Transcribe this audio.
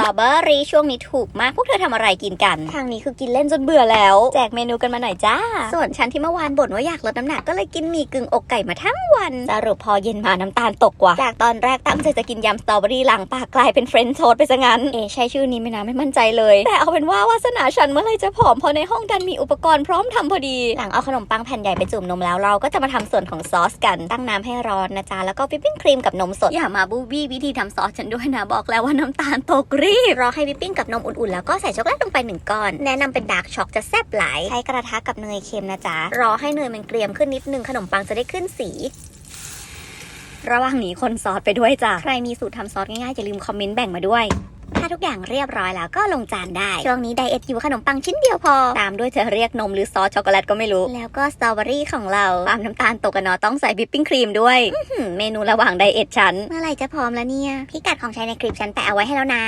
ตรอเบอรี่ช่วงนี้ถูกมากพวกเธอทำอะไรกินกัน ทางนี้คือกินเล่นจนเบื่อแล้ว แจกเมนูกันมาหน่อยจ้า ส่วนฉันที่เมื่อวานบ่นว่าอยากลดน้ำหนักก็เลยกินหมี่กึ่งอกไก่มาทั้งวันสรุปพอเย็นมาน้ำตาลตกว่ะจากตอนแรกตั้งใจจะกินยำสตรอเบอรี่หลังปากกลายเป็นเฟรนช์โทสต์ไปซะงั้นเอะใช้ชื่อนี้ไม่นะไม่มั่นใจเลย แต่เอาเป็นว่าวาสนาฉันเมื่อไหรจะผอมเพอในห้องดันมีอุปกรณ์พร้อมทำพอดี หลังเอาขนมปังแผ่นใหญ่ไปจุ่มนมแล้วเราก็จะมาทำส่วนของซอสกันตั้งน้ำให้ร้อนนะจ๊ะแล้วก็วิปปิ้งครีมกับนมสดอย่ามาบูบี้วิธีทำซอสฉันด้วยนะบอกแล้วว่าน้ำตาลตกรีบ รอให้วิปปิ้งกับนมอุ่นๆ แล้วก็ใส่ช็อกโกแลตลงไปหนึ่งก้อน แนะนำเป็นดาร์กช็อกจะแซ่บหลาย ใช้กระทะกับเนยเค็มนะจ๊ะ รอให้เนยมันเกรียมขึ้นนิดนึงขนมปังจะได้ขึ้นสีระหว่างนี้คนซอสไปด้วยจ้ะ ใครมีสูตรทำซอสง่ายๆอย่าลืมคอมเมนต์แบ่งมาด้วย ถ้าทุกอย่างเรียบร้อยแล้วก็ลงจานได้ ช่วงนี้ไดเอทอยู่ขนมปังชิ้นเดียวพอ ตามด้วยจะเรียกนมหรือซอสช็อกโกแลตก็ไม่รู้ แล้วก็สตรอเบอรี่ของเราความน้ำตาลตกกันเนาะต้องใส่วิปปิ้งครีมด้วยอื้อหือเมนูระหว่างไดเอทฉัน เมื่อไหร่จะพร้อมแล้วเนี่ย พิกัดของใช้ในคลิปฉันแปะเอาไว้ให้แล้วนะ